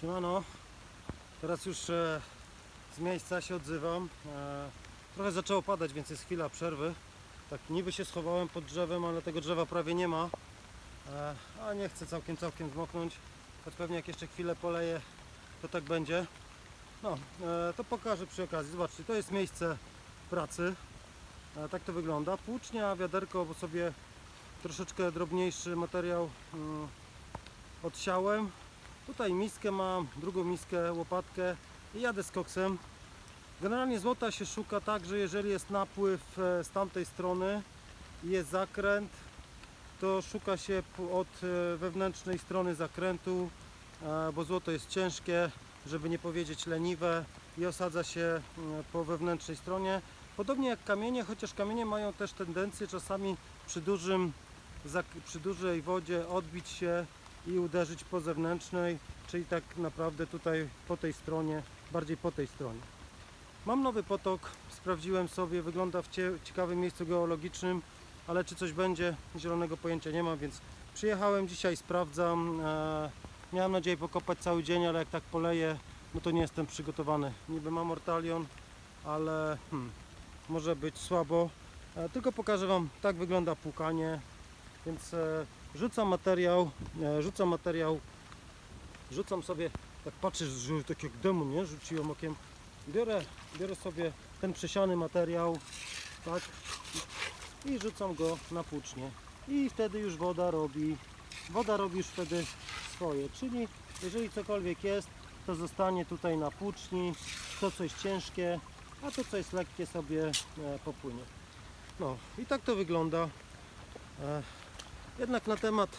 Siemano, teraz już e, z miejsca się odzywam. E, trochę zaczęło padać, więc jest chwila przerwy. Tak niby się schowałem pod drzewem, ale tego drzewa prawie nie ma. E, a nie chcę całkiem, całkiem zmoknąć. Choć pewnie jak jeszcze chwilę poleję, to tak będzie. No, e, to pokażę przy okazji. Zobaczcie, to jest miejsce pracy. E, tak to wygląda. Płucznia, wiaderko, bo sobie troszeczkę drobniejszy materiał mm, odsiałem. Tutaj miskę mam, drugą miskę, łopatkę i jadę z koksem. Generalnie złota się szuka tak, że jeżeli jest napływ e, z tamtej strony i jest zakręt, to szuka się od e, wewnętrznej strony zakrętu, e, bo złoto jest ciężkie, żeby nie powiedzieć leniwe i osadza się po wewnętrznej stronie. Podobnie jak kamienie, chociaż kamienie mają też tendencję czasami przy dużym przy dużej wodzie odbić się i uderzyć po zewnętrznej, czyli tak naprawdę tutaj po tej stronie, bardziej po tej stronie. Mam nowy potok, sprawdziłem sobie, wygląda w cie- ciekawym miejscu geologicznym, ale czy coś będzie, zielonego pojęcia nie mam, więc przyjechałem dzisiaj, sprawdzam. E, miałem nadzieję pokopać cały dzień, ale jak tak poleję, no to nie jestem przygotowany. Niby mam ortalion, ale hmm, może być słabo. E, tylko pokażę Wam, tak wygląda płukanie, więc e, rzucam materiał, e, rzucam materiał, rzucam sobie, tak patrzę, że tak jak demon, nie? Rzuciłem okiem. Biorę, biorę sobie ten przesiany materiał, tak, i rzucam go na płucznię. I wtedy już woda robi, woda robi już wtedy swoje, czyli jeżeli cokolwiek jest, to zostanie tutaj na płuczni, to co jest ciężkie, a to co jest lekkie sobie e, popłynie. No i tak to wygląda. Jednak na temat,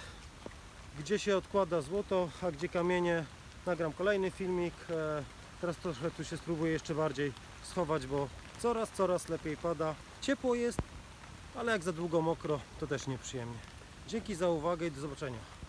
gdzie się odkłada złoto, a gdzie kamienie, nagram kolejny filmik. E, Teraz trochę tu się spróbuję jeszcze bardziej schować, bo coraz, coraz lepiej pada. Ciepło jest, ale jak za długo mokro, to też nieprzyjemnie. Dzięki za uwagę i do zobaczenia.